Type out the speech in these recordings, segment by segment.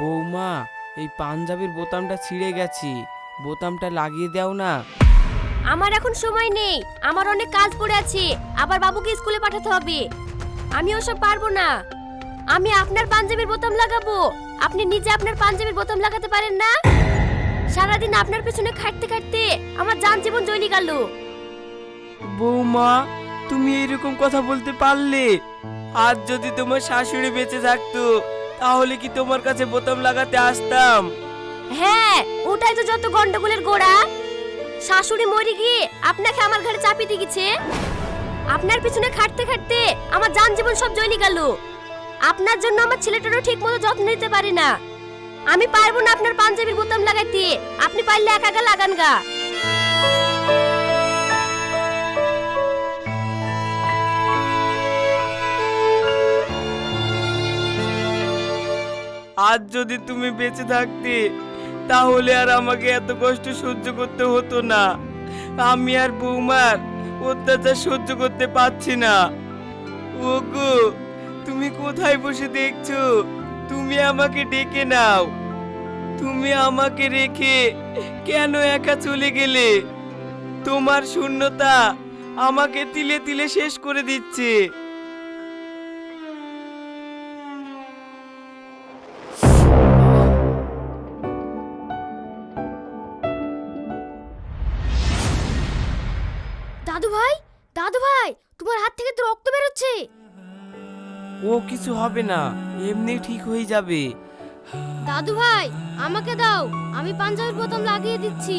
বৌমা এই পাঞ্জাবির বোতামটা ছিঁড়ে গেছি। বোতামটা লাগিয়ে দাও না। আমার এখন সময় নেই। আমার অনেক কাজ পড়ে আছে। আবার বাবুকে স্কুলে পাঠাতে হবে। আমি ওসব পারব না। আমি আপনার পাঞ্জাবির বোতাম লাগাবো। আপনি নিজে আপনার পাঞ্জাবির বোতাম লাগাতে পারেন না? সারাদিন আপনার পেছনে খাটতে খাটতে আমার যান জীবন জ্বলি গেল। বৌমা তুমি এরকম কথা বলতে পারলে? আজ যদি তোমার শাশুড়ি বেঁচে থাকতো তাহলে কি তোমার কাছে বোতাম লাগাতে আসতাম? হ্যাঁ ওটাই তো যত গন্ডগোলের গোড়া। শাশুড়ি মরে গিয়ে আপনাকে আমার ঘরে চাপিয়ে দিয়ে গেছে। আপনার পিছনে খাটতে খাটতে আমার যান জীবন সব জ্বলি গেল। আপনার জন্য আমার ছেলেটারও ঠিক মতো যত্ন নিতে পারি না। আমি পারব না আপনার পাঞ্জাবির বোতাম লাগাইতে। আপনি পারলে একা একা লাগান গা। আজ যদি তুমি বেঁচে থাকতে, তাহলে আর আমাকে এত কষ্ট সহ্য করতে হতো না। আমি আর বৌমার অত্যাচার সহ্য করতে পারছি না। ওগো, তুমি কোথায় বসে দেখছ? তুমি আমাকে ডেকে নাও। তুমি আমাকে রেখে কেন একা চলে গেলে? তোমার শূন্যতা আমাকে তিলে তিলে শেষ করে দিচ্ছে। ও কিছু হবে না এমনি ঠিক হয়ে যাবে। দাদু ভাই আমাকে দাও আমি পাঞ্জাবির বোতাম লাগিয়ে দিচ্ছি।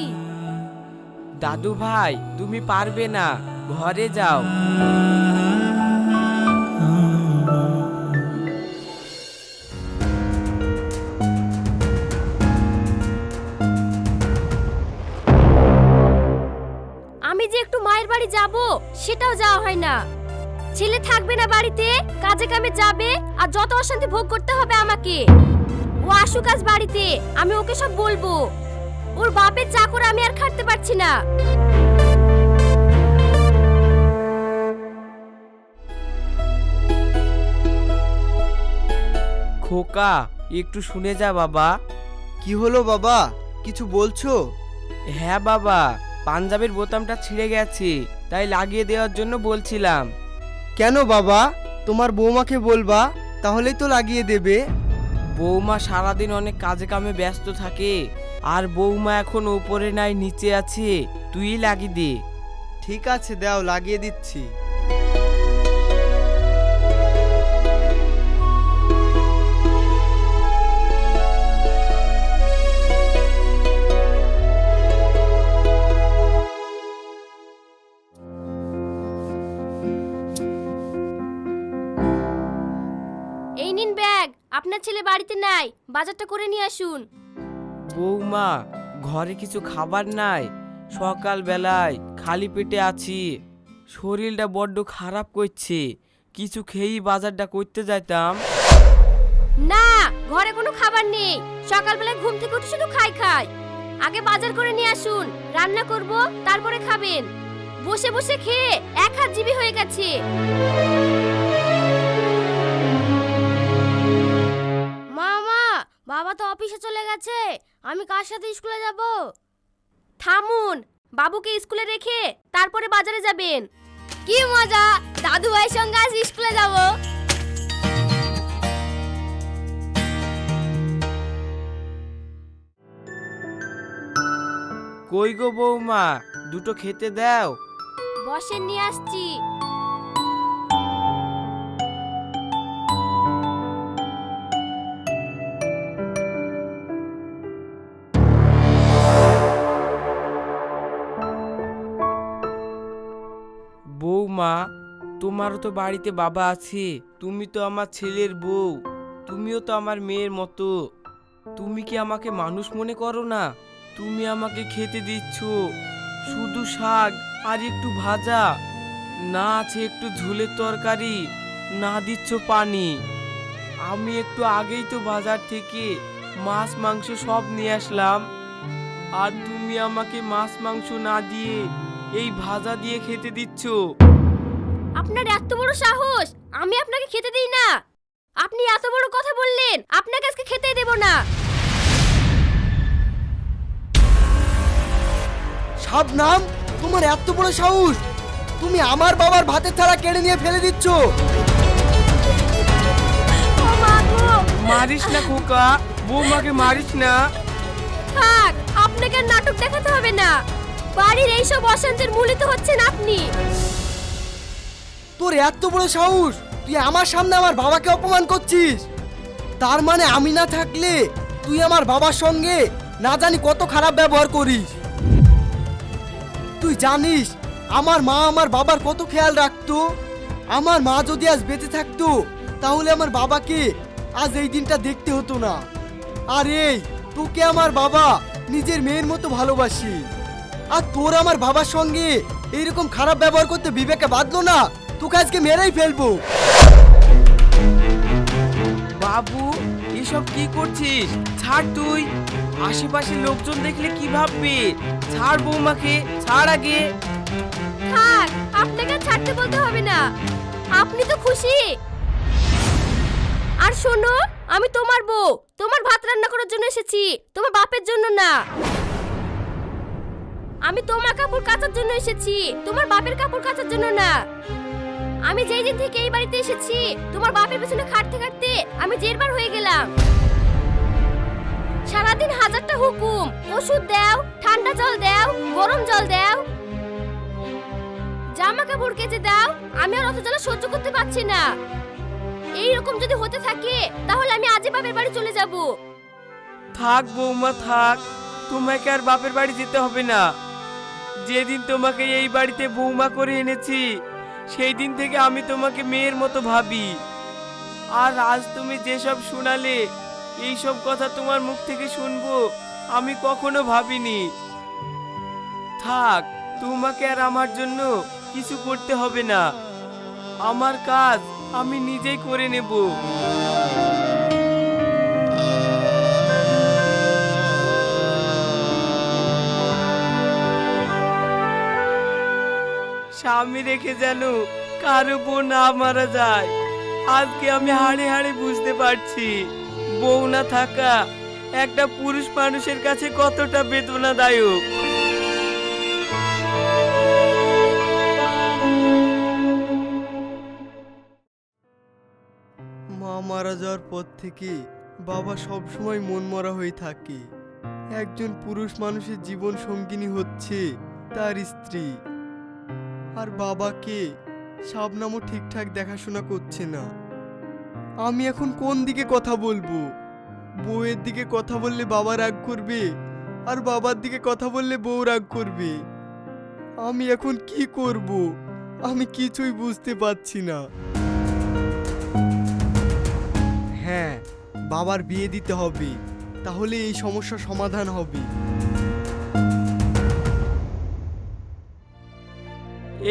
দাদু ভাই তুমি পারবে না ঘরে যাও। আমি যে একটু মায়ের বাড়ি যাব সেটাও যাওয়া হয় না। ছেলে থাকবে না বাড়িতে কাজে কামে যাবে আর যত অশান্তি ভোগ করতে হবে আমাকে। ও আসুক আজ বাড়িতে আমি ওকে সব বলব। ওর বাপের চাকর আমি আর খাটতে পারছি না। খোকা একটু শুনে যা বাবা। কি হলো বাবা? কিছু বলছো? হ্যাঁ বাবা পাঞ্জাবের বোতামটা ছিঁড়ে গেছে তাই লাগিয়ে দেওয়ার জন্য বলছিলাম। কেন বাবা? তোমার বৌমাকে বলবা তাহলেই তো লাগিয়ে দেবে। বৌমা সারাদিন অনেক কাজে কামে ব্যস্ত থাকে আর বৌমা এখন উপরে নাই নিচে আছে। তুই লাগিয়ে দে। ঠিক আছে দাও লাগিয়ে দিচ্ছি। বাড়িতে নাই বাজারটা করে নিয়ে আসুন। বৌমা ঘরে কিছু খাবার নাই সকাল বেলায় খালি পেটে আছি। শরীরটা বড্ড খারাপ করছে কিছু খেয়েই বাজারটা করতে যাইতাম। না ঘরে কোনো খাবার নেই সকালবেলায় ঘুম থেকে উঠে শুধু খাই খাই। আগে বাজার করে নিয়ে আসুন রান্না করব তারপরে খাবেন। বসে বসে খেয়ে এক হাত জিবি হয়ে গেছে। বাবা তো অফিসে চলে গেছে। আমি কার সাথে স্কুলে যাব? থামুন বাবুকে স্কুলে রেখে তারপরে বাজারে যাবেন। কি মজা দাদু ভাইয়ের সঙ্গে আজ স্কুলে যাব। কই গো বৌমা দুটো খেতে দাও। বসে নিয়ে আসছি। তোমারও তো বাড়িতে বাবা আছে, তুমি তো আমার ছেলের বউ, তুমিও তো আমার মেয়ের মতো। তুমি কি আমাকে মানুষ মনে করো না? তুমি আমাকে খেতে দিচ্ছ। শুধু শাক আর একটু ভাজা, না আছে একটু ঝোলের তরকারি, না দিচ্ছ পানি। আমি একটু আগেই তো বাজার থেকে মাছ, মাংস সব নিয়ে আসলাম। আর তুমি আমাকে মাছ, মাংস না দিয়ে এই ভাজা দিয়ে খেতে দিচ্ছ। আপনার এত বড় সাহস! আমি আপনাকে খেতে দিই না! আপনি এত বড় কথা বললেন আপনাকে আজকে খেতেই দেব না! শাবনাম তোমার এত বড় সাহস! তুমি আমার বাবার ভাতের থালা কেড়ে নিয়ে ফেলে দিচ্ছ! ও মা গো! মারিস না খোকা বৌমাকে মারিস না! থাক আপনাকে আর নাটক দেখাতে হবে না! বাড়ির এইসব অশান্তির মূলিত হচ্ছেন আপনি! তোর এত বড় সাহস, তুই আমার সামনে আমার বাবাকে অপমান করছিস। তার মানে আমি না থাকলে তুই আমার বাবার সঙ্গে না জানি কত খারাপ ব্যবহার করিস। তুই জানিস, আমার মা আমার বাবার কত খেয়াল রাখতো? আমার মা যদি আজ বেঁচে থাকতো, তাহলে আমার বাবাকে আজ এই দিনটা দেখতে হতো না। আর এই, তোকে আমার বাবা নিজের মেয়ের মতো ভালোবাসি। আর তোর আমার বাবার সঙ্গে এইরকম খারাপ ব্যবহার করতে বিবেকে বাঁধলো না? তোকে আজকে মেরেই ফেলব। বাবু, এসব কি করছিস? ছাড় তুই। আশেপাশে লোকজন দেখলে কি ভাববে? ছাড় বৌমাকে, ছাড় আগে। থাক আপনাকে ছাড়তে বলতে হবে না। আপনি তো খুশি। আর শোনো, আমি তোমার বউ। তোমার ভাত রান্না করার জন্য এসেছি। তোমার বাপের জন্য না। আমি তোমার কাপড় কাচার জন্য এসেছি। তোমার বাপের কাপড় কাচার জন্য না। আমি যেই দিন থেকে এই বাড়িতে এসেছি, তোমার বাপের পেছনে খাটতে খাটতে আমি জেরবার হয়ে গেলাম। সারাদিন হাজারটা হুকুম, ওষুধ দাও, ঠান্ডা জল দাও, গরম জল দাও। জামা কাপড় কেচে দাও, আমি আর অত জ্বালা সহ্য করতে পারছি না। এই রকম যদি হতে থাকে, তাহলে আমি আজই বাপের বাড়ি চলে যাব। থাক বৌমা, থাক। তোমাকে আর বাপের বাড়ি যেতে হবে না। যেদিন তোমাকে এই বাড়িতে বৌমা করে এনেছি সেই দিন থেকে আমি তোমাকে মেয়ের মতো ভাবি। আর আজ তুমি যেসব শোনালে এই সব কথা তোমার মুখ থেকে শুনব, আমি কখনো ভাবিনি। থাক, তোমাকে আর আমার জন্য কিছু করতে হবে না। আমার কাজ আমি নিজেই করে নেব। স্বামী রেখে যেন কারও বউ না মারা যায়। আজকে আমি হাড়ে হাড়ে বুঝতে পারছি, বউ না থাকা একটা পুরুষ মানুষের কাছে কতটা বেদনাদায়ক। মা মারা যাওয়ার পর থেকে বাবা সব সময় মন মরা হয়ে থাকে। একজন পুরুষ মানুষের জীবন সঙ্গিনী হচ্ছে তার স্ত্রী। আর বাবাকে শাবনামও ঠিকঠাক দেখাশোনা করছে না। আমি এখন কোন দিকে কথা বলব? বউয়ের দিকে কথা বললে বাবা রাগ করবে, আর বাবার দিকে কথা বললে বউ রাগ করবে। আমি এখন কি করব? আমি কিছুই বুঝতে পারছি না। হ্যাঁ বাবার বিয়ে দিতে হবে। তাহলে এই সমস্যার সমাধান হবে।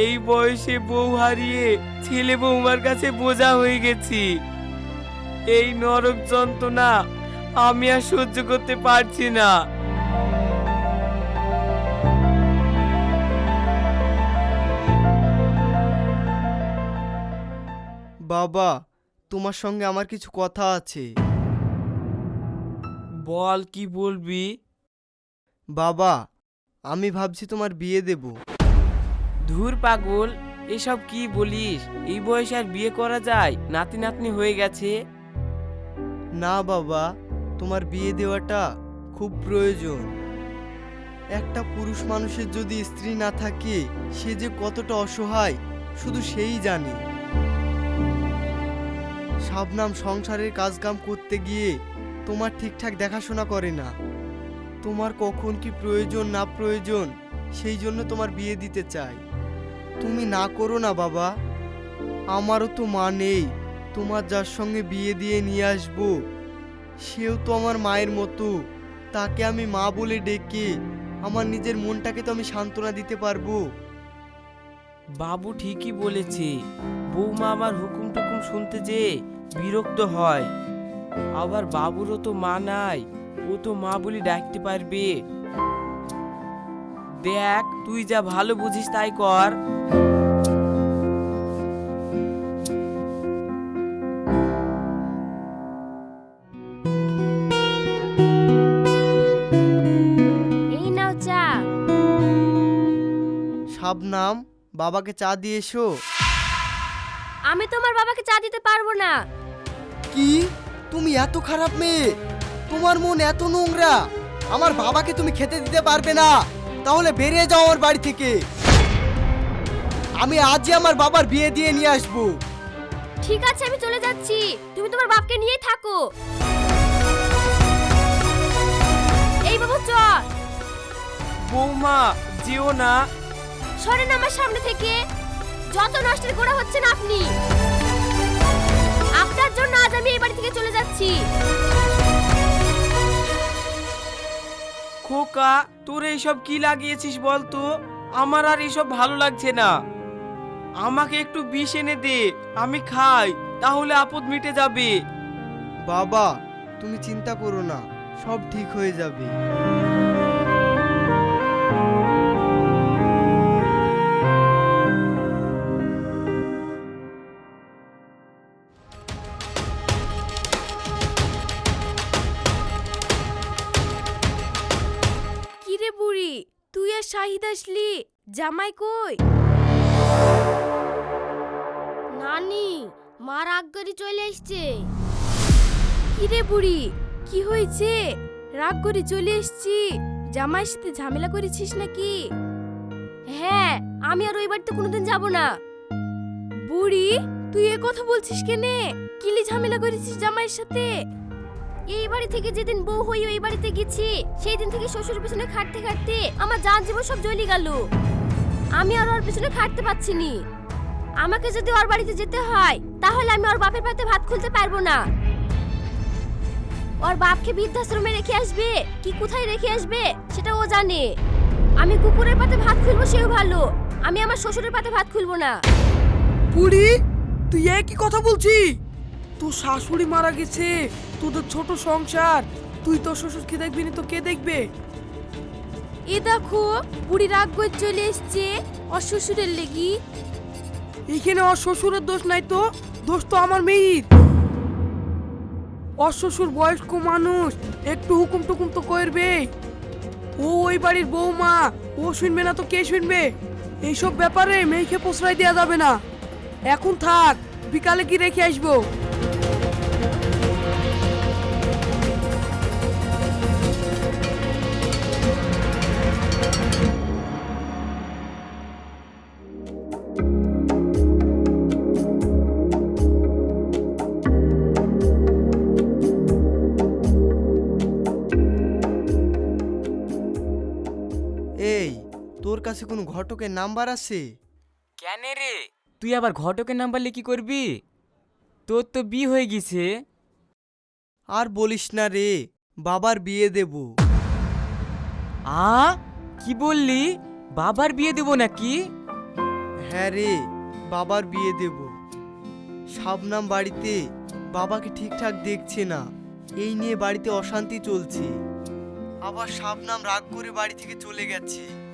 এই বয়সে বউ হারিয়ে ছেলে বৌমার কাছে বোঝা হয়ে গেছি। এই নরক যন্ত্রণা আমি আর সহ্য করতে পারছি না। বাবা তোমার সঙ্গে আমার কিছু কথা আছে। বল কি বলবি? বাবা আমি ভাবছি তোমার বিয়ে দেব। ধুর পাগল, এসব কি বলিস? এই বয়সে আর বিয়ে করা যায়? নাতি নাতনি হয়ে গেছে? না বাবা, তোমার বিয়ে দেওয়াটা খুব প্রয়োজন। একটা পুরুষ মানুষের যদি স্ত্রী না থাকে, সে যে কতটা অসহায়, শুধু সেই জানে। শাবনাম সংসারের কাজকাম করতে গিয়ে তোমার ঠিকঠাক দেখাশোনা করে না। তোমার কখন কি প্রয়োজন, না প্রয়োজন, সেই জন্য তোমার বিয়ে দিতে চাই তুমি না করো না, বাবা। আমারও তো মা নেই। তোমার যার সঙ্গে বিয়ে দিয়ে নিয়ে আসব, সেও তো আমার মায়ের মতো। তাকে আমি মা বলে ডেকে আমার নিজের মনটাকে তো আমি সান্ত্বনা দিতে পারব। বাবু ঠিকই বলেছে। বৌমা আমার হুকুম টুকুম শুনতে যে বিরক্ত হয়। আবার বাবুরও তো মা নাই, ও তো মা বলে ডাকতে পারবে। দেখ তুই যা ভালো বুঝিস তাই কর। এই নাও চা। শাবনাম বাবাকে চা দিয়ে এসো। আমি তোমার বাবাকে চা দিতে পারব না। কি? তুমি এত খারাপ মেয়ে। তোমার মন এত নোংরা। আমার বাবাকে তুমি খেতে দিতে পারবে না। তাহলে বেরিয়ে যাও আমার বাড়ি থেকে। আমি আজই আমার বাবার বিয়ে দিয়ে নিয়ে আসব। ঠিক আছে আমি চলে যাচ্ছি। তুমি তোমার বাপকে নিয়েই থাকো। এই বাবু চল। বৌমা যেও না। সরেন আমার সামনে থেকে। যত নষ্টের গোড়া হচ্ছেন আপনি। আপনার জন্য আজ আমি এই বাড়ি থেকে চলে যাচ্ছি। খোকা, তোর এইসব কি লাগিয়েছিস বলতো? আমার আর এসব ভালো লাগছে না। আমাকে একটু বিষ এনে দে, আমি খাই, তাহলে আপদ মিটে যাবে। বাবা, তুমি চিন্তা করো না, সব ঠিক হয়ে যাবে। জামাই কই? নানি মা রাগ করে চলে এসছে কিরে বুড়ি, কি হয়েছে? রাগ করে চলে এসছি জামাইয়ের সাথে ঝামেলা করেছিস নাকি? হ্যাঁ আমি আর ওই বাড়িতে কোনোদিন যাব না। বুড়ি, তুই এ কথা বলছিস কেনে? কিলি ঝামেলা করেছিস জামাইয়ের সাথে? এই বাড়ি থেকে যেদিন বউ হয়ে ওই বাড়িতে গেছি। সেই দিন থেকে শ্বশুর পিছনে খাটতে খাটতে আমার জান জীবন সব জ্বলে গেল। আমি আর ওর পিছনে খাটতে পারছি নি। আমাকে যদি ওর বাড়িতে যেতে হয়, তাহলে আমি ওর বাপের পাতে ভাত খুলতে পারব না। ওর বাপকে বৃদ্ধাশ্রমে রেখে আসবে, কি কোথায় রেখে আসবে, সেটা ও জানে। আমি কুকুরের পাতে ভাত খুলবো, সেও ভালো। আমি আমার শ্বশুরের পাতে ভাত খুলবো না। বুড়ি, তুই একই কথা বলছি তোর শাশুড়ি মারা গেছে তোদের ছোট সংসার। তুই তোর শ্বশুরকে দেখবি না তো কে দেখবে? এ দেখো বুড়ি রাগ করে চলে এসছে ওর শ্বশুরের লেগি। এখানে ওর শ্বশুরের দোষ নাই তো দোষ তো আমার মেয়ের। ওর শ্বশুর বয়স্ক মানুষ একটু হুকুম টুকুম তো করবে। ও ওই বাড়ির বৌমা ও শুনবে না তো কে শুনবে? এইসব ব্যাপারে মেয়েকে প্রশ্রয় দেওয়া যাবে না। এখন থাক বিকালে কি রেখে আসব। কাছে কোনো ঘটকের নাম্বার আছে? কেন রে? তুই আবার ঘটকের নাম্বার লিখি করবি? তোর তো বি হয়ে গেছে। আর বলিস না রে বাবার বিয়ে দেব। আ? কি বললি? বাবার বিয়ে দেবো নাকি? হ্যাঁ রে বাবার বিয়ে দেব। শাবনাম বাড়িতে বাবাকে ঠিকঠাক দেখছে না। এই নিয়ে বাড়িতে অশান্তি চলছে। আবার শাবনাম রাগ করে বাড়ি থেকে চলে গেছে।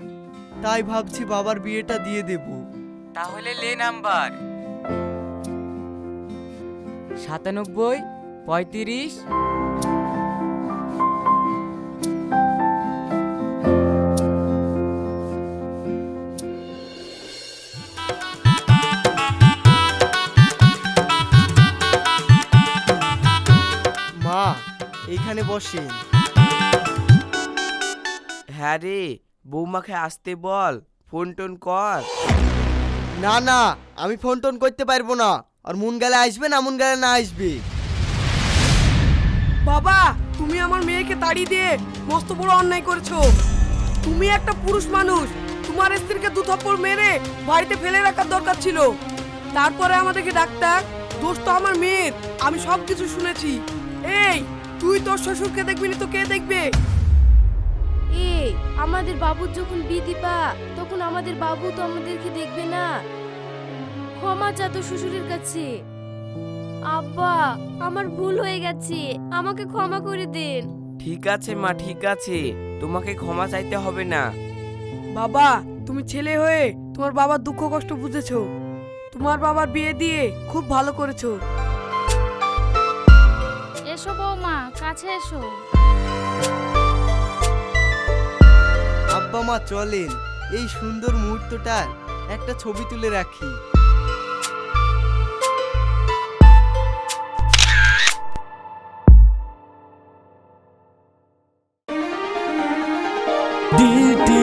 তাই ভাবছি বাবার বিয়েটা দিয়ে দেব। তাহলে লে নাম্বার। সাতানব্বই পঁয়ত্রিশ। মা এইখানে বসেন। হ্যাঁ রে বৌমাকে আসতে বল ফোন টোন কর। না না আমি ফোন টোন করতে পারব না। আর মন গেলে আসবে না মন গেলে না আসবে। বাবা তুমি আমার মেয়েকে তাড়িয়ে দিয়ে মস্ত বড় অন্যায় করেছ। তুমি একটা পুরুষ মানুষ। তোমার স্ত্রীকে দু থাপ্পড় মেরে বাড়িতে ফেলে রাখার দরকার ছিল। তারপরে আমাদেরকে ডাক্তার দোষ তো আমার মেয়ের। আমি সব কিছু শুনেছি। এই তুই তোর শ্বশুরকে দেখবি না তো কে দেখবে? এই আমাদের বাবুর যখন বিদিপা তখন আমাদের বাবু তো আমাদেরকে দেখবে না। ক্ষমা চা তো শ্বশুরের কাছে। আব্বা আমার ভুল হয়ে গেছে আমাকে ক্ষমা করে দিন। ঠিক আছে মা ঠিক আছে। তোমাকে ক্ষমা চাইতে হবে না। বাবা তুমি ছেলে হয়ে তোমার বাবার দুঃখ কষ্ট বুঝেছ। তোমার বাবার বিয়ে দিয়ে খুব ভালো করেছ। এসো বৌমা কাছে এসো। আব্বা মা চলেন। এই সুন্দর মুহূর্তটার একটা ছবি তুলে রাখি। ডিটি